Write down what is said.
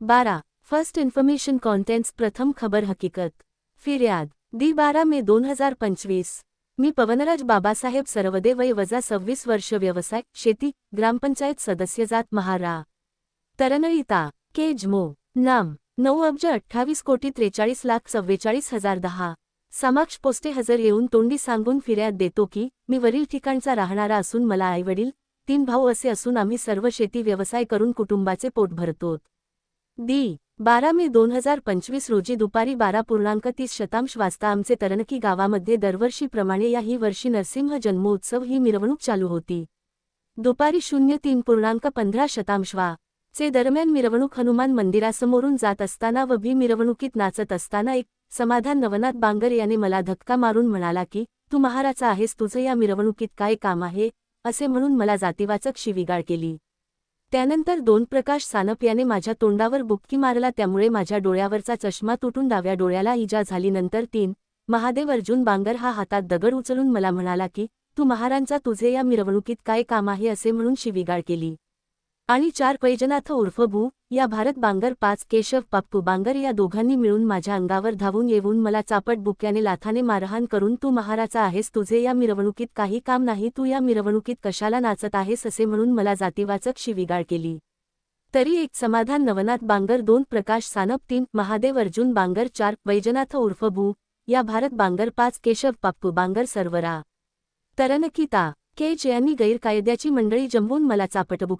बारा. First information contents प्रथम खबर हकीकत. फिर्याद. दी बारा मे दोन हजार पंचवीस. मी पवनराज बाबासाहेब सरवदे वय वजा सव्वीस वर्ष व्यवसाय शेती ग्रामपंचायत सदस्य जात महारा. तरणळीता केजमो नाम. नऊ अब्ज अठ्ठावीस कोटी त्रेचाळीस लाख चव्वेचाळीस हजार दहा. समक्ष पोस्टे हजर येऊन तोंडी सांगून फिर्याद देतो की मी वरील ठिकाणचा राहणारा असून मला आईवडील तीन भाऊ असे असून आम्ही सर्व शेती व्यवसाय करून कुटुंबाचे पोट भरतोत. दी बारा मे दोन हजार पंचवीस रोजी दुपारी बारा पूर्णांक तीस शतांश वाजता आमचे तरणकी गावामध्ये दरवर्षीप्रमाणे याही वर्षी नरसिंह जन्मोत्सव ही मिरवणूक चालू होती. दुपारी शून्य तीन पूर्णांक पंधरा शतांश वा चे दरम्यान मिरवणूक हनुमान मंदिरासमोरून जात असताना व भी मिरवणुकीत नाचत असताना एक समाधान नवनाथ बांगर याने मला धक्का मारून म्हणाला की तू महाराचा आहेस तुझं या मिरवणुकीत काय काम आहे? असे म्हणून मला जातीवाचक शिवीगाळ केली. त्यानंतर दोन प्रकाश सानप याने माझ्या तोंडावर बुक्की मारला त्यामुळे माझ्या डोळ्यावरचा चष्मा तुटून डाव्या डोळ्याला इजा झाली. नंतर तीन महादेव अर्जुन बांगर हा हातात दगड उचलून मला म्हणाला की तू महारांचा तुझे या मिरवणुकीत काय काम आहे? असे म्हणून शिवीगाळ केली. आणि चार पैजनाथ उर्फ भू या भारत बांगर पाच केशव पप्पू बांगर या दोघांनी मिळून माझ्या अंगावर धावून येऊन मला चापट बुक्याने लाथाने मारहाण करून तू महाराचा आहेस तुझे या मिरवणुकीत काही काम नाही तू या मिरवणुकीत कशाला नाचत आहेस? असे म्हणून मला जातीवाचक शिविगाळ केली. तरी एक समाधान नवनाथ बांगर दोन प्रकाश सानप तीन महादेव अर्जुन बांगर चार वैजनाथ उर्फ भू या भारत बांगर पाच केशव पप्पू बांगर सर्वरा. तरनकिता केज यांनी गैरकायद्याची मंडळी जमवून मला चापटबुक